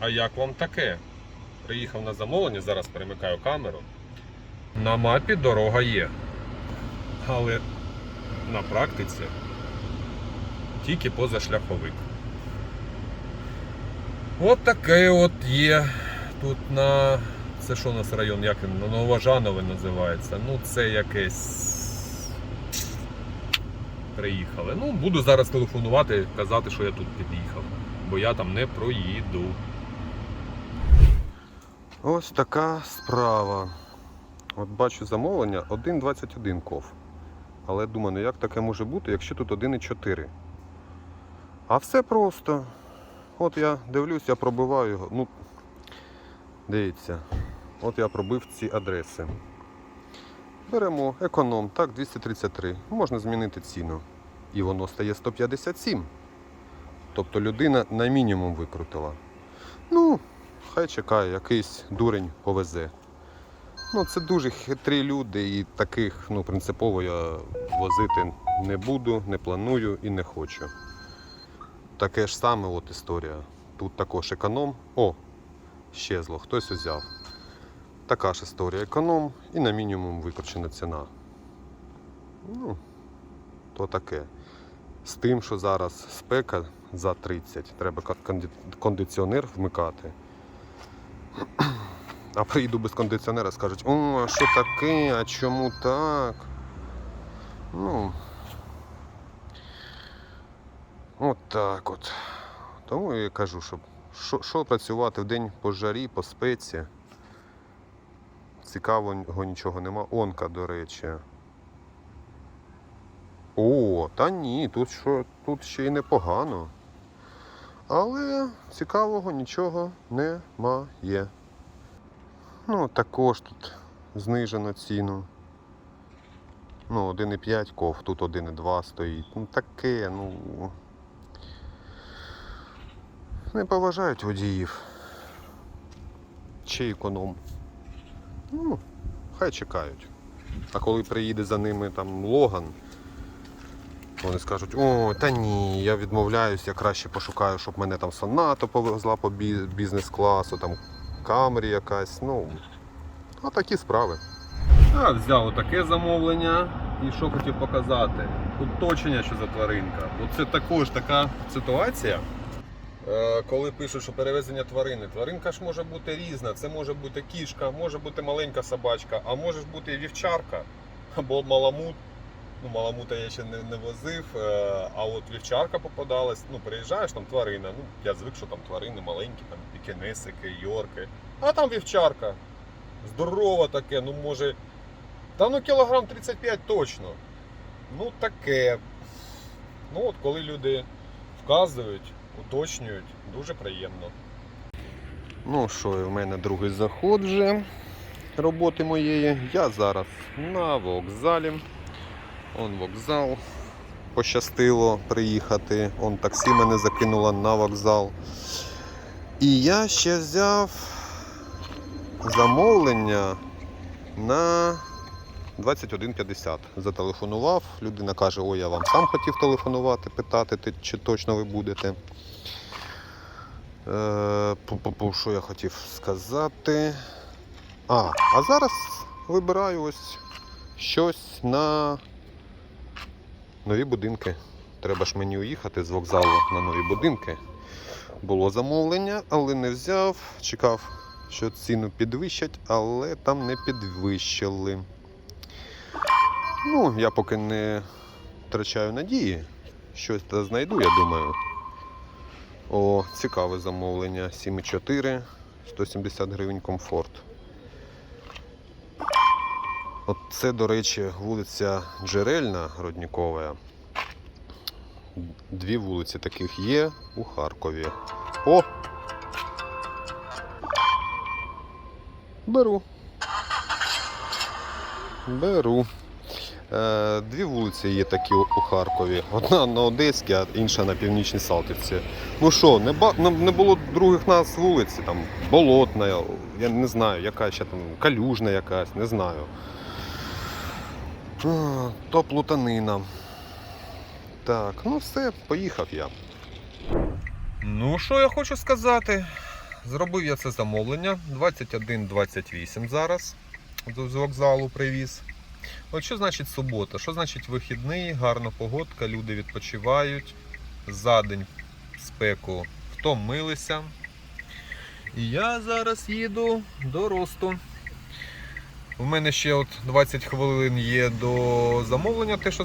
А як вам таке? Приїхав на замовлення, зараз перемикаю камеру. На мапі дорога є. Але на практиці тільки позашляховик. От таке от є. Тут на. Це що у нас район, як він? На Новожанове називається. Ну, це якесь. Приїхали. Ну, буду зараз телефонувати, казати, що я тут під'їхав. Бо я там не проїду. Ось така справа. От бачу замовлення 1,21 ков. Але думаю, ну як таке може бути, якщо тут 1,4. А все просто. От я дивлюсь, я пробиваю його. Ну, дивіться, от я пробив ці адреси. Беремо економ, так, 233. Можна змінити ціну. І воно стає 157. Тобто людина на мінімум викрутила. Ну, хай чекає, якийсь дурень повезе. Ну, це дуже хитрі люди, і таких ну, принципово я возити не буду, не планую і не хочу. Таке ж саме от історія. Тут також економ. О, щезло, хтось узяв. Така ж історія економ і на мінімум викручена ціна. Ну, то таке. З тим, що зараз спека за 30, треба кондиціонер вмикати. А прийду без кондиціонера, скажуть, о, а що таке, а чому так? Ну. От так от. Тому я кажу, що, що, що працювати в день по жарі, по спеці. Цікавого нічого нема. Онка, до речі. О, та ні, тут, що, тут ще й непогано. Але цікавого нічого немає. Ну, також тут знижено ціну. Ну, 1,5 ков, тут 1,2 стоїть. Ну таке, ну. Не поважають водіїв. Чи економ. Ну, хай чекають. А коли приїде за ними там Логан, вони скажуть, о, та ні, я відмовляюсь, я краще пошукаю, щоб мене там Сонато повезла по бізнес-класу, там Камрі якась, ну, а такі справи. Так, взяв таке замовлення і що хотів показати. Уточнення, що за тваринка. Бо це також така ситуація. Е, Коли пишуть, що перевезення тварини, тваринка ж може бути різна. Це може бути кішка, може бути маленька собачка, а може бути і вівчарка або маламут. Ну, маламута я ще не, не возив, е, а от вівчарка попадалась. Ну, приїжджаєш, там тварина. Ну, я звик, що там тварини маленькі, там пікінесики, йорки. А там вівчарка. Здорова таке, ну може. Та ну кілограм 35 точно. Ну таке. Ну от коли люди вказують, уточнюють, дуже приємно. Ну що, в мене другий заход вже роботи моєї. Я зараз на вокзалі. Он вокзал. Пощастило приїхати. Он таксі мене закинуло на вокзал. І я ще взяв замовлення на 21.50. Зателефонував. Людина каже, ой, я вам сам хотів телефонувати, питати, чи точно ви будете. Е, що я хотів сказати. А, а зараз вибираю ось щось на нові будинки. Треба ж мені уїхати з вокзалу на нові будинки. Було замовлення, але не взяв. Чекав, що ціну підвищать, але там не підвищили. Ну, я поки не втрачаю надії. Щось знайду, я думаю. О, цікаве замовлення. 7,4, 170 гривень комфорт. От це, до речі, вулиця Джерельна Роднікова. Дві вулиці таких є у Харкові. О! Беру. Беру. Е, Дві вулиці є такі у Харкові. Одна на Одеській, а інша на Північній Салтівці. Ну що, не, ба- не- було других назв вулиці, там болотна, я не знаю, яка ще там, калюжна якась, не знаю. То плутанина. Так, ну все, поїхав я. Ну, що я хочу сказати? зробив я це замовлення 21.28 зараз. З вокзалу привіз. От що значить субота? Що значить вихідний, гарна погодка, люди відпочивають. За день спеку втомилися. І я зараз їду до росту. У мене ще от 20 хвилин є до замовлення, те, що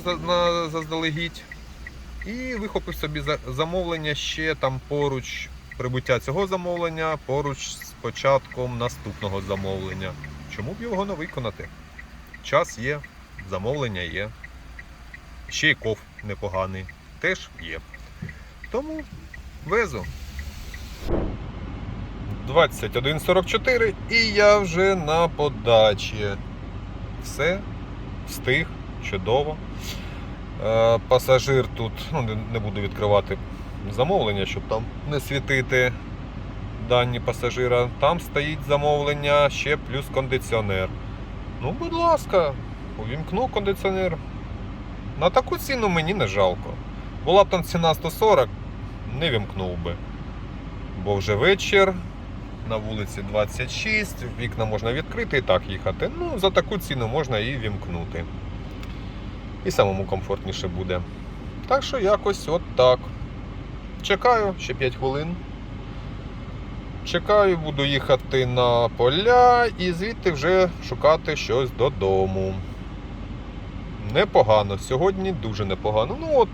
заздалегідь. І вихопив собі замовлення ще там поруч прибуття цього замовлення, поруч з початком наступного замовлення. Чому б його не виконати? Час є, замовлення є. Ще й ков непоганий. Теж є. Тому везу. 21.44 і я вже на подачі. Все, встиг, чудово. Е, Пасажир тут, ну не, буду відкривати замовлення, щоб там не світити дані пасажира. Там стоїть замовлення, ще плюс кондиціонер. Ну, будь ласка, увімкну кондиціонер. На таку ціну мені не жалко. Була б там ціна 140, не вімкнув би. Бо вже вечір, на вулиці 26, вікна можна відкрити і так їхати. Ну, за таку ціну можна і вімкнути. І самому комфортніше буде. Так що якось от так. Чекаю ще 5 хвилин. Чекаю, буду їхати на поля і звідти вже шукати щось додому. Непогано. Сьогодні дуже непогано. Ну от,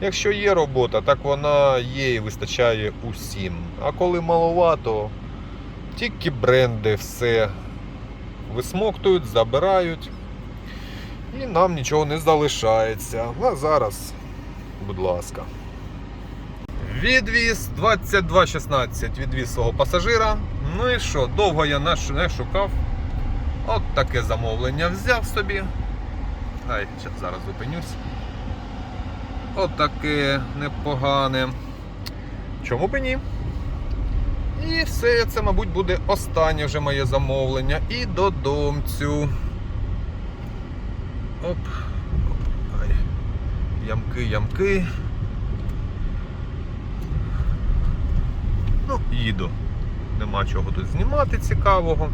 якщо є робота, так вона є і вистачає усім. А коли маловато, тільки бренди все висмоктують, забирають. І нам нічого не залишається. А зараз, будь ласка. Відвіз 22.16 відвіз свого пасажира. Ну і що, довго я не шукав. От таке замовлення взяв собі. Ай, зараз зупинюсь. От таке непогане. Чому б ні? І все, це, мабуть, буде останнє вже моє замовлення. І додомцю. Оп. Ай. Ямки, ямки. Ну, їду. Нема чого тут знімати цікавого.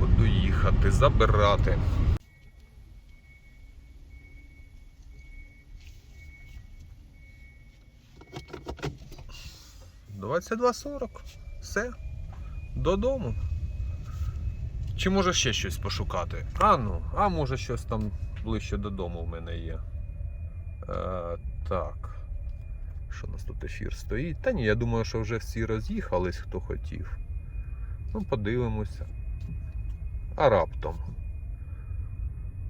Буду їхати, забирати. Двадцять два сорок. Все. Додому. Чи може ще щось пошукати? А ну, а може щось там ближче додому в мене є. Е, так. Що у нас тут ефір стоїть? Та ні, я думаю, що вже всі роз'їхались, хто хотів. Ну, подивимося. А раптом.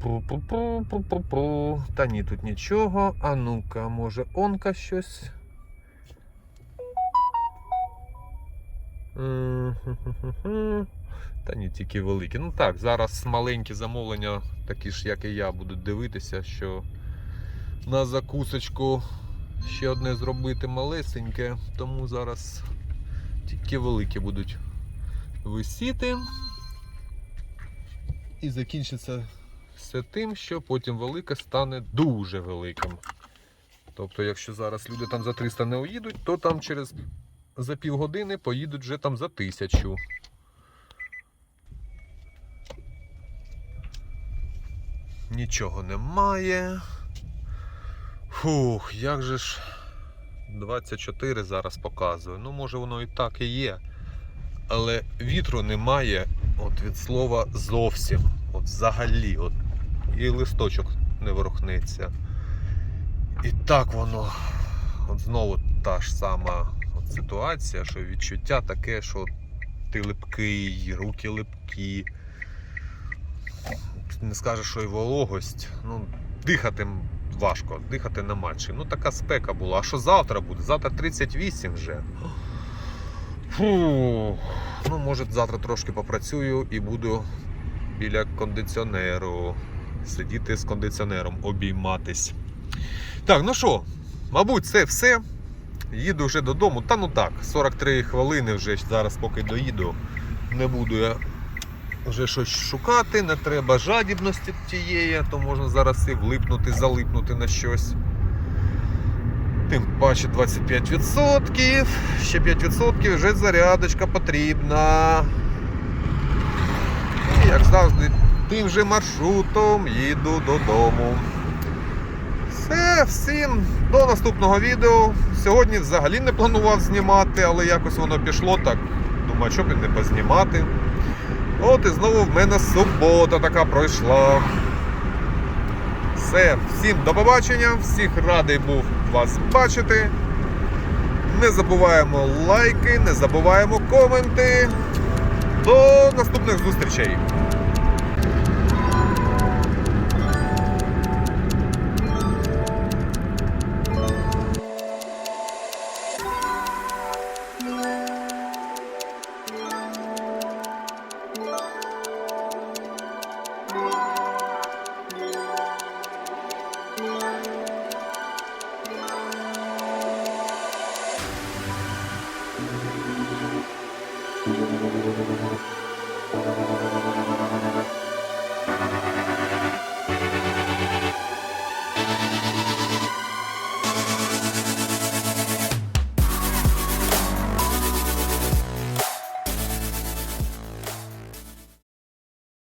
Пу-пу-пу-пу-пу-пу. Та ні, тут нічого. А ну-ка, може онка щось. Та ні, тільки великі. Ну так, зараз маленькі замовлення, такі ж, як і я, будуть дивитися, що на закусочку ще одне зробити малесеньке, тому зараз тільки великі будуть висіти. І закінчиться все тим, що потім велике стане дуже великим. Тобто, якщо зараз люди там за 300 не уїдуть, то там через за півгодини поїдуть вже там за тисячу. Нічого немає. Фух, як же ж 24 зараз показує. Ну, може воно і так і є. Але вітру немає от від слова зовсім. От взагалі. От, і листочок не ворухнеться. І так воно. От знову та ж сама ситуація, що відчуття таке, що ти липкий, руки липкі. Не скажеш, що і вологость. Ну, дихати важко, дихати нема чим. Ну така спека була. А що завтра буде? Завтра 38 вже. Фу. Ну, може, завтра трошки попрацюю і буду біля кондиціонеру. Сидіти з кондиціонером, обійматись. Так, ну що, мабуть, це все. Їду вже додому. Та ну так, 43 хвилини вже зараз, поки доїду. Не буду я вже щось шукати, не треба жадібності тієї, то можна зараз і влипнути, залипнути на щось. Тим паче 25%. Ще 5% вже зарядочка потрібна. І як завжди, тим же маршрутом їду додому. Все, всім до наступного відео. Сьогодні взагалі не планував знімати, але якось воно пішло так. Думаю, що б не познімати. От і знову в мене субота така пройшла. Все, всім до побачення, всіх радий був вас бачити. Не забуваємо лайки, не забуваємо коменти. До наступних зустрічей! সুযোগ